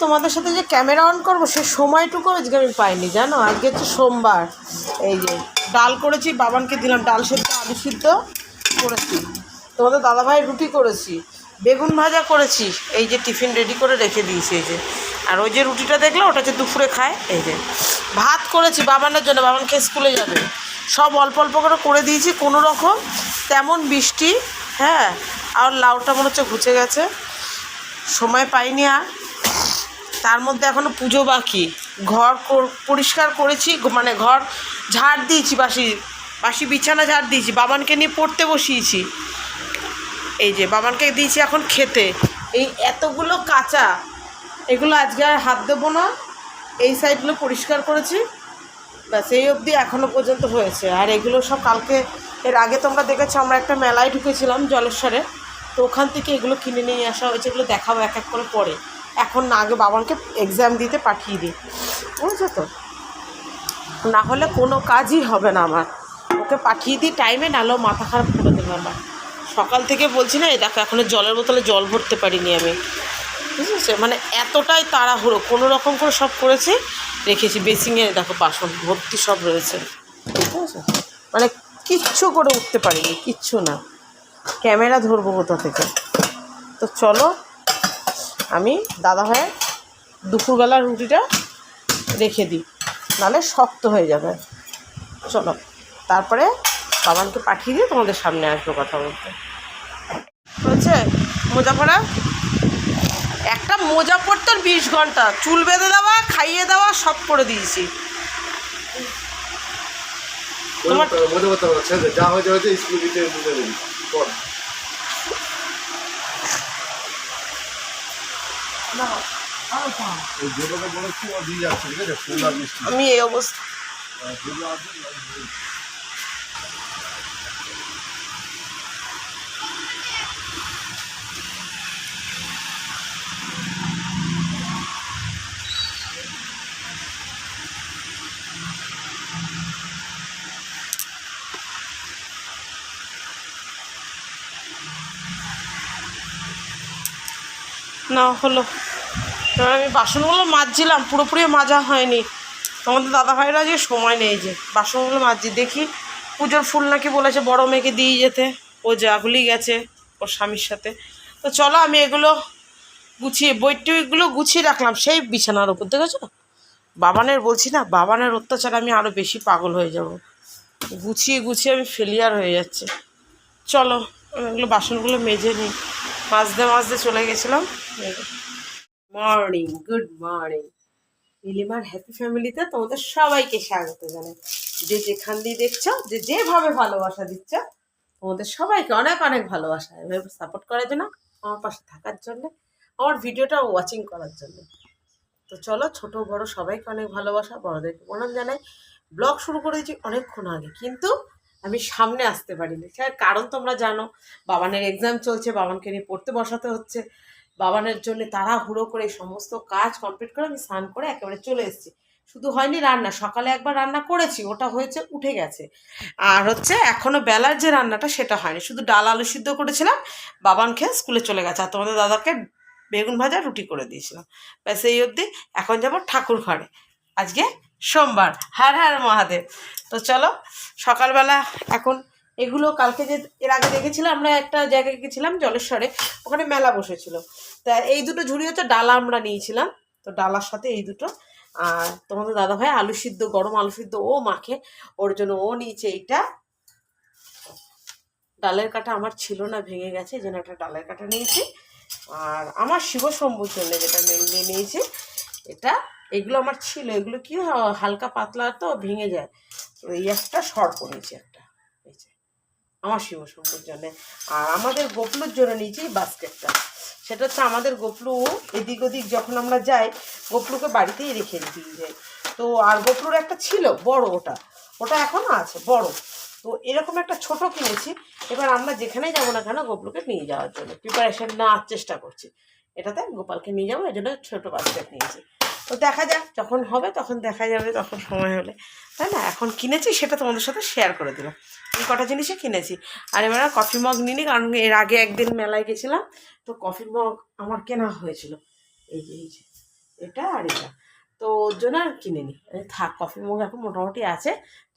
তোমাদের সাথে যে ক্যামেরা অন করব, সে সময়টুকু আজকে আমি পাইনি, জানো? আজকে হচ্ছে সোমবার। এই যে, ডাল করেছি, বাবানকে দিলাম, ডাল সেদ্ধ, আলু সিদ্ধ করেছি। তোমাদের দাদাভাই রুটি করেছি, বেগুন ভাজা করেছি, এই যে টিফিন রেডি করে রেখে দিয়েছি, এই যে। আর ওই যে রুটিটা দেখলে, ওটা হচ্ছে দুপুরে খায়, এই যে। ভাত করেছি বাবানের জন্য বাবানকে স্কুলে যাবে। সব অল্প অল্প করে করে দিয়েছি, কোনো রকম তেমন বৃষ্টি হ্যাঁ? আর লাউটা মনে হচ্ছে ঘুচে গেছে। সময় পাইনি আর। তার মধ্যে এখনও পুজো বাকি। ঘর কর- পরিষ্কার করেছি মানে ঘর ঝাড় দিয়েছি, বাসি বাসি বিছানা ঝাড় দিয়েছি, বাবানকে নিয়ে পড়তে বসিয়েছি। এই যে, বাবানকে দিয়েছি এখন খেতে। এই এতগুলো কাঁচা, এগুলো আজকে আর হাত দেবো না। এই সাইডগুলো পরিষ্কার করেছি। ব্যাস, এই অবধি এখনও পর্যন্ত হয়েছে। আর এগুলো সব কালকে, এর আগে তোমরা দেখেছ, আমরা একটা মেলায় ঢুকেছিলাম জলেশ্বরে। তো ওখান থেকে এগুলো কিনে নিয়ে আসা হয়েছে, এগুলো দেখাবো এক এক করে পরে। এখন না, আগে বাবাকে এক্সাম দিতে পাঠিয়ে দিই। বুঝেছ তো? না হলে কোনো কাজই হবে না আমার। ওকে পাঠিয়ে দিই টাইমে নাহলেও মাথা খারাপ করে দেবে আমার। সকাল থেকে বলছি না, এই দেখো, এখনও জলের বোতলে জল ভরতে পারিনি আমি। বুঝেছ? মানে এতটাই তাড়াহুড়ো, কোনো রকম করে সব করেছি, রেখেছি। বেসিংয়ে দেখো, বাসন ভর্তি সব রয়েছে। বুঝেছ? মানে কিচ্ছু করে উঠতে পারিনি, কিচ্ছু না। ক্যামেরা ধরবো কোথা থেকে? তো চলো আমি দাদা ভাইয়ের দুপুরবেলার রুটিটা রেখে দিই। নাহলে শক্ত হয়ে যাবে। চলো, তারপরে বাবানকে পাঠিয়ে দিয়ে তোমাদের সামনে আসব কথা বলতে। হয়েছে মোজা পরা একটা মোজা পরতে বিশ ঘণ্টা। চুল বেঁধে দেওয়া, খাইয়ে দেওয়া, সব করে দিয়েছি। তোমার-। যা হয়েছে হয়েছে, স্কুল দিতে বুঝে দিবি পর ওই যেগুলোকে বলেছি ও দিয়ে যাচ্ছে ঠিক আছে ফুল আর মিষ্টি আমি এই অবস্থা আর যেগুলো আছে না হলো। এবার আমি বাসনগুলো মাজছিলাম, পুরোপুরি মাজা হয়নি। তোমাদের দাদা ভাইরা যে সময় নেই যে, বাসনগুলো মাজছি। দেখি পুজোর ফুল নাকি বলেছে, বড় মেয়েকে দিয়ে যেতে। ও জাগুলি গেছে ওর স্বামীর সাথে। তো চলো আমি এগুলো গুছিয়ে, বইটুইগুলো গুছিয়ে রাখলাম, সেই বিছানার উপর, দেখেছ? বাবানের বলছি না, বাবানের অত্যাচার আমি আরও বেশি পাগল হয়ে যাব। গুছিয়ে গুছিয়ে আমি ফেলিয়ার হয়ে যাচ্ছে। চলো, আমি এগুলো বাসনগুলো মেজে নিই। মাজতে মাজতে চলে গেছিলাম। মর্নিং গুড মর্নিং নীলিমার হ্যাপি ফ্যামিলিতে তোমাদের সবাইকে স্বাগত জানাই। যে যেখান দিয়ে দেখছ, যে যেভাবে ভালোবাসা দিচ্ছ, তোমাদের সবাইকে অনেক অনেক ভালোবাসা। এভাবে সাপোর্ট করার জন্য, আমার পাশে থাকার জন্য, আমার ভিডিওটা ওয়াচিং করার জন্য। তো চলো, ছোট, বড় সবাইকে অনেক ভালোবাসা, বড়দেরকে প্রণাম জানাই। ব্লগ শুরু করেছি অনেকক্ষণ আগে, কিন্তু আমি সামনে আসতে পারিনি। কারণ তোমরা জানো, বাবানের এক্সাম চলছে, বাবানকে নিয়ে পড়তে বসাতে হচ্ছে। বাবানের জন্য তারা হুড়ো করে সমস্ত কাজ কমপ্লিট করে আমি স্নান করে একেবারে চলে এসেছি। শুধু হয়নি রান্না, সকালে একবার রান্না করেছি, ওটা হয়েছে, উঠে গেছে। আর হচ্ছে এখনও বেলার যে রান্নাটা সেটা হয়নি, শুধু ডাল আলু সিদ্ধ করেছিলাম, বাবান খেয়ে স্কুলে চলে গেছে, আর তোমাদের দাদাকে বেগুন ভাজা রুটি করে দিয়েছিলাম। ব্যাস, এই অবধি, এখন যাব ঠাকুর ঘরে। আজকে সোমবার হ্যাঁ হ্যাঁ মহাদেব। তো চলো, সকালবেলা এখন এগুলো কালকে যে, এর আগে দেখেছিলাম, আমরা একটা জায়গায় গেছিলাম জলেশ্বরে, ওখানে মেলা বসেছিল। তা এই দুটো ঝুড়ি হচ্ছে ডালা আমরা নিয়েছিলাম। তো ডালার সাথে এই দুটো। আর তোমাদের দাদা ভাই আলু সিদ্ধ, গরম আলু সিদ্ধ ও মাখে। ওর জন্য ও নিয়েছে এইটা। ডালের কাটা আমার ছিল না, ভেঙে গেছে যেন একটা ডালের কাটা নিয়েছি। আর আমার শিব শম্ভুর জন্য যেটা মেনলি নিয়েছি, এটা। এগুলো আমার ছিল, এগুলো কি, হালকা পাতলা তো, ভেঙে যায়। তো এই একটা সর্প নিয়েছি একটা। আমার শিব শম্ভুর জন্য। আর আমাদের গোপলুর জন্য নিয়েছি বাস্কেটটা। সেটা হচ্ছে আমাদের গোপলু এদিক ওদিক যখন আমরা যাই, গোপলুকে বাড়িতেই রেখে দিয়ে যাই তো আর গোপলুর একটা ছিল, বড় ওটা। ওটা এখনও আছে, বড়। তো এরকম একটা ছোট কিনেছি। এবার আমরা যেখানেই যাব না কেন গোপলুকে নিয়ে যাওয়ার জন্য। প্রিপারেশন নেওয়ার চেষ্টা করছি। এটাতে গোপালকে নিয়ে যাব এই জন্য ছোটো বাস্কেট নিয়েছি। তো দেখা যাক, যখন হবে, তখন দেখা যাবে, তখন সময় হলে। তাই না? এখন কিনেছি, সেটা তোমাদের সাথে শেয়ার করে দিলাম। এই কটা জিনিসই কিনেছি। আর এবার কফি মগ নিনি কারণ এর আগে একদিন মেলায় গেছিলাম, তো কফি মগ আমার কেনা হয়েছিল। এই যে এই যে, এটা আর এটা। তো ওর জন্য আর কিনে নি থাক কফি মগ এখন মোটামুটি আছে,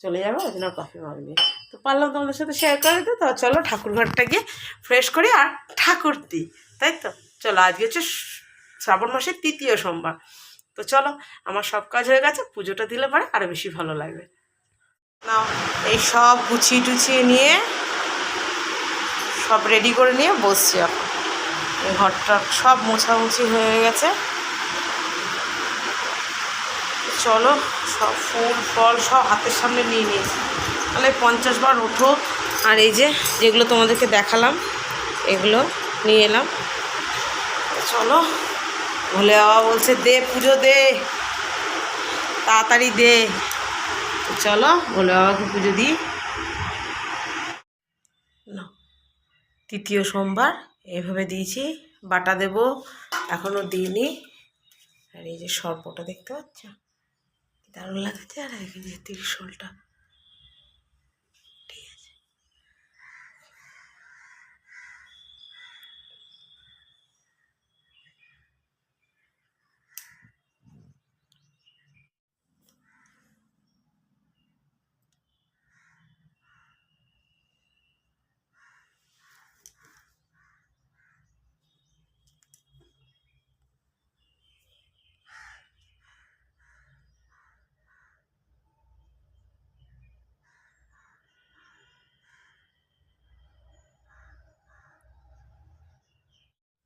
চলে যাবে ওই জন্য কফি মগ নিয়ে তো পারলাম তোমাদের সাথে শেয়ার করে দিতে, তো চলো ঠাকুর ঘরটা গিয়ে ফ্রেশ করি আর ঠাকুর দিই তাই তো? চলো, আজকে হচ্ছে শ্রাবণ মাসের তৃতীয় সোমবার। তো চলো, আমার সব কাজ হয়ে গেছে, পুজোটা দিলে পরে আরও বেশি ভালো লাগবে। না এই সব গুছিয়ে টুছিয়ে নিয়ে সব রেডি করে নিয়ে বসছি এখন। এই ঘরটা সব মোছামুছি হয়ে গেছে। চলো, সব ফুল, ফল সব হাতের সামনে নিয়ে নিয়েছি। তাহলে পঞ্চাশ বার ওঠো। আর এই যে, যেগুলো তোমাদেরকে দেখালাম, এগুলো নিয়ে এলাম। চলো। ভোলে বাবা বলছে, দে পুজো দে, তাড়াতাড়ি দে। চলো ভোলে বাবাকে পুজো দিই। তৃতীয় সোমবার, এভাবে দিয়েছি, বাটা দেব, এখনও দিইনি। আর এই যে সর্পটা দেখতে পাচ্ছ? দারুণ লাগছে আর এখানে যে ত্রিশূলটা।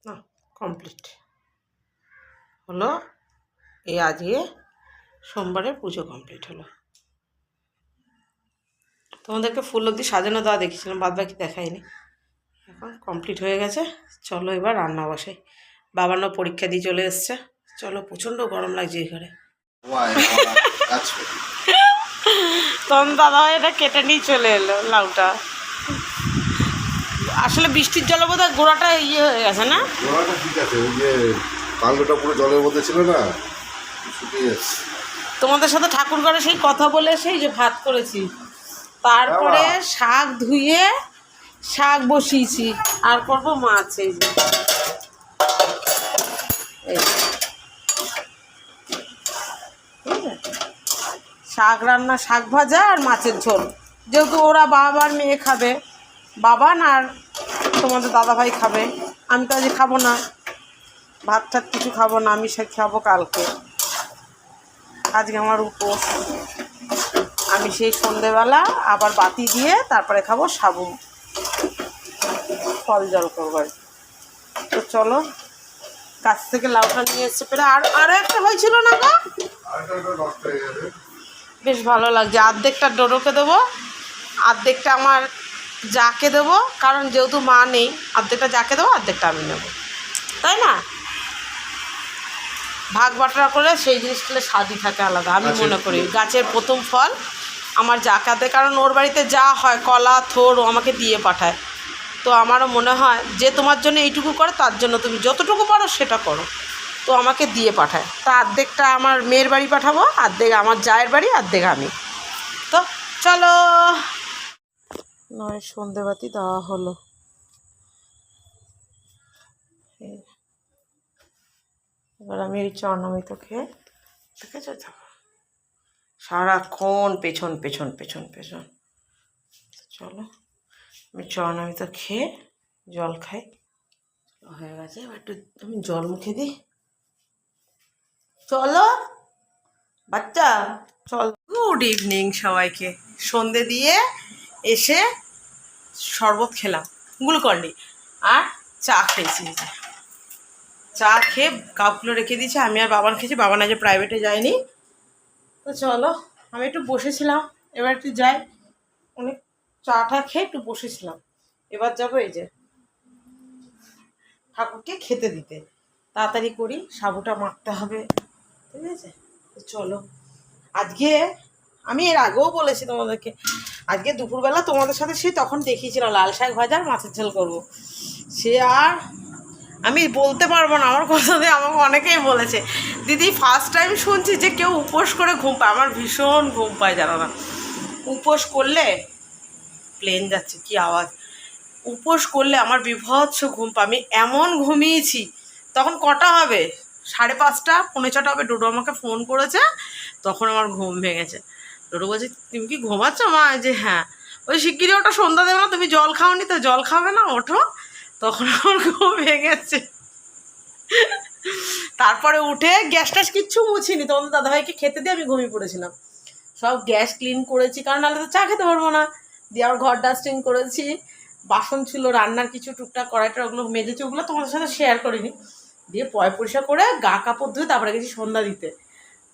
না কমপ্লিট হলো এই আজকে সোমবারের পুজো কমপ্লিট হলো। তোমাদেরকে ফুল অব্দি সাজানো দেওয়া দেখেছিলাম বাদ বাকি দেখাইনি। এখন কমপ্লিট হয়ে গেছে। চলো এবার রান্না বসাই। বাবানও পরীক্ষা দিয়ে চলে এসছে। চলো প্রচণ্ড গরম লাগছে এই ঘরে। তখন দাদা এটা কেটে নিয়ে চলে এলো লাউটা। আসলে বৃষ্টির জলে বোধহয় গোড়াটা ইয়ে হয়ে গেছে না? গোড়াটা ঠিক আছে ওই যে কাণ্ডটা পুরো জলের মধ্যে ছিল না শুকিয়ে যাচ্ছে। তোমাদের সাথে ঠাকুর ঘরে সেই কথা বলে সেই যে ভাত করেছি। তারপরে শাক ধুয়ে শাক বসিয়েছি আর করব মাছ এই যে। ঠিক আছে? শাক রান্না শাক ভাজা আর মাছের ঝোল। যেহেতু ওরা বাবার মেয়ে খাবে বাবান আর তোমাদের দাদাভাই খাবে? আমি তো আজ খাব না। ভাত টাত কিছু খাব না, আমি সে খাব কালকে। আজকে আমার উপোস। আমি সেই সন্ধেবেলা আবার বাতি দিয়ে তারপরে খাব সাবু। ফল জল করব আর তো চলো গাছ থেকে লাউটা নিয়ে এসছে পেরে আর আরও একটা হয়েছিল না গো? বেশ ভালো লাগছে। আর্ধেকটা ডোডোকে দেবো। আর্ধেকটা আমার যাকে দেবো কারণ যেহেতু মা নেই অর্ধেকটা যাকে দেবো অর্ধেকটা আমি নেব। তাই না? ভাগ বাটরা করে সেই জিনিসগুলো স্বাদই থাকে আলাদা আমি মনে করি। গাছের প্রথম ফল আমার জাকাতে কারণ ওর বাড়িতে যা হয় কলা থোর ও আমাকে দিয়ে পাঠায়। তো আমারও মনে হয় যে তোমার জন্য এইটুকু করে তার জন্য তুমি যতটুকু পারো সেটা করো। তো আমাকে দিয়ে পাঠায়। তা অর্ধেকটা আমার মেয়ের বাড়ি পাঠাবো অর্ধেক আমার জায়ের বাড়ি অর্ধেক আমি। তো চলো। নয়, সন্ধেবাতি দেওয়া হলো। এবার আমি এই খেয়ে দেখেছ তো সারাক্ষণ পেছন পেছন পেছন পেছন। চলো, আমি চরণমিত খেয়ে জল খাই। হয়ে গেছে, এবার একটু আমি জল মুখে দিই। চলো, বাচ্চা, চল। গুড ইভিনিং সবাইকে। সন্ধে দিয়ে এসে শরবত খেলাম, গ্লুকন্ডি। আর চা খেয়েছি। চা খেয়ে কাপগুলো রেখে দিয়েছি, আমি আর বাবান খেয়েছি, বাবান আজ প্রাইভেটে যায়নি। তো চলো, আমি একটু বসেছিলাম, এবার একটু যাই। অনেক চাটা খেয়ে একটু বসেছিলাম। এবার যাব এই যে ঠাকুরকে খেতে দিতে। তাড়াতাড়ি করি, সাবুটা মারতে হবে। ঠিক আছে? চলো, আজকে আমি এর আগেও বলেছি তোমাদেরকে, আজকে দুপুরবেলা তোমাদের সাথে সেই তখন দেখিয়েছিলাম, লাল শাক ভাজা আর মাছের ঝোল করব। সে আর আমি বলতে পারব না, আমার কথা দিয়ে আমাকে অনেকেই বলেছে, দিদি ফার্স্ট টাইম শুনছি যে কেউ উপোস করে ঘুম পায়। আমার ভীষণ ঘুম পায়, জানো না। উপোস করলে প্লেন যাচ্ছে, কি আওয়াজ? উপোস করলে আমার বিভৎস ঘুম পায়। আমি এমন ঘুমিয়েছি, তখন কটা হবে? সাড়ে পাঁচটা, পৌনে ছটা হবে। ডোডো আমাকে ফোন করেছে, তখন আমার ঘুম ভেঙেছে। ডোডো বলছে, তুমি কি ঘুমাচ্ছ? মা যে হ্যাঁ। ওই শিগগিরি ওটা সন্ধ্যা দেবে না, তুমি জল খাওনি তো, জল খাবে না, ওঠো। তখন আমার ঘুম ভেঙেছে তারপরে উঠে গ্যাস ট্যাস কিচ্ছু মুছিনি। তোমাদের দাদাভাইকে খেতে দিয়ে আমি ঘুমিয়ে পড়েছিলাম। সব গ্যাস ক্লিন করেছি, কারণ নাহলে তো চা খেতে পারব না। দিয়ে আমার ঘর ডাস্টিং করেছি, বাসন ছিল, রান্নার কিছু টুকটাক কড়াইটা ওগুলো মেজেছি, ওগুলো তোমাদের সাথে শেয়ার করিনি। দিয়ে পয় পরিষ্কার করে গা কাপড় ধুয়ে তারপরে গেছি সন্ধ্যা দিতে।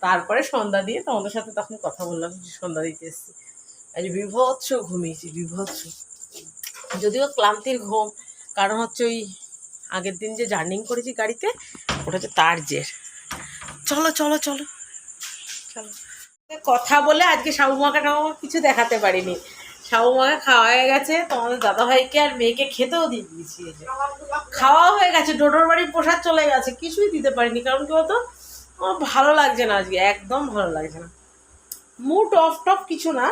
তারপরে সন্ধ্যা দিয়ে তোমাদের সাথে তখন কথা বললাম যে সন্ধ্যা দিতে এসেছি। আজ বিভৎস ঘুমিয়েছি বিভৎস। যদিও ক্লান্তির ঘুম, কারণ হচ্ছে ওই আগের দিন যে জার্নিং করেছি গাড়িতে, ওটা হচ্ছে তার জের। চলো চলো চলো চলো। কথা বলে আজকে সাবু মাকে আমাকে কিছু দেখাতে পারিনি। সাবু মাকে খাওয়া হয়ে গেছে, তোমাদের দাদাভাইকে আর মেয়েকে খেতেও দিয়ে দিয়েছি। খাওয়া হয়ে গেছে, ডোডোর বাড়ির প্রসাদ চলে গেছে, কিছুই দিতে পারিনি, কারণ কি বলতো? আমার ভালো লাগছে না আজকে একদম ভালো লাগছে না। মুড অফ টফ কিছু না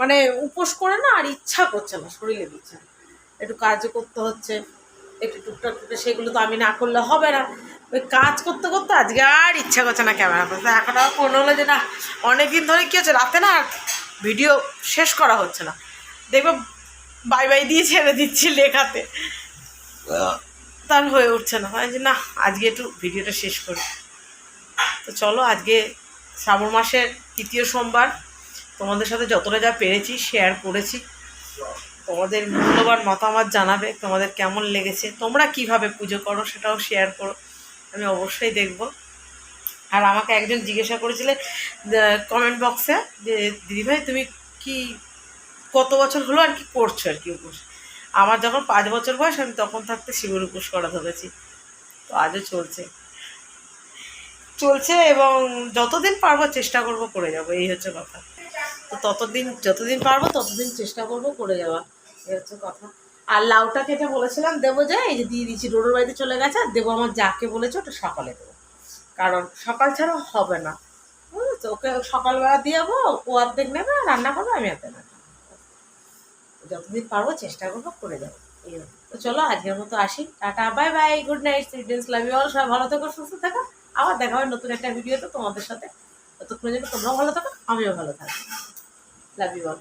মানে উপোস করে না আর ইচ্ছা করছে না শরীরে দিচ্ছে একটু কাজও করতে হচ্ছে একটু টুকটাক টুকটাক সেগুলো তো আমি না করলে হবে না। ওই কাজ করতে করতে আজকে আর ইচ্ছা করছে না ক্যামেরা করতে। এখন আমার মনে হলো যে না অনেকদিন ধরে কী হচ্ছে রাতে না ভিডিও শেষ করা হচ্ছে না। দেখবে বাই বাই দিয়ে ছেড়ে দিচ্ছি লেখাতে। তার হয়ে উঠছে না। হয় যে না আজকে একটু ভিডিওটা শেষ করি। তো চলো আজকে শ্রাবণ মাসের তৃতীয় সোমবার। তোমাদের সাথে যতটা যা পেরেছি শেয়ার করেছি। তোমাদের মূল্যবান মতামত জানাবে, তোমাদের কেমন লেগেছে, তোমরা কীভাবে পুজো করো সেটাও শেয়ার করো, আমি অবশ্যই দেখব। আর আমাকে একজন জিজ্ঞাসা করেছিলে কমেন্ট বক্সে যে দিদিভাই তুমি কি কত বছর হলো আর কি করছ আর কি উপোস? আমার যখন পাঁচ বছর বয়স, আমি তখন থাকতে শিবের উপোস করা ধরেছি। তো আজও চলছে। চলছে এবং যতদিন পারব চেষ্টা করব করে যাব, এই হচ্ছে কথা। তো ততদিন, যতদিন পারব ততদিন চেষ্টা করব করে যাওয়া, এই হচ্ছে কথা। আর লাউটা কেটে বলেছিলাম, দেবো যে, এই যে দিয়ে দিচ্ছি ডোডোর বাড়িতে চলে গেছে, আর দেবো আমার যাকে বলেছে ওটা সকালে দেবো। কারণ সকাল ছাড়া হবে না। বুঝেছ ওকে সকালবেলা দিয়ে যাব ও অর্ধেক নেবে, আর রান্না করব, আমি অর্ধেক নেব যতদিন পারব চেষ্টা করব করে যাব, এই তো চলো, আজকের মতো আসি। Ta ta, bye bye, good night students love you all, সবাই ভালো থেকো, সুস্থ থাকো। আবার দেখা হবে নতুন একটা ভিডিওতে তোমাদের সাথে। ততক্ষণ যেন তোমরাও ভালো থাকো, আমিও ভালো থাকব। লাভ ইউ অল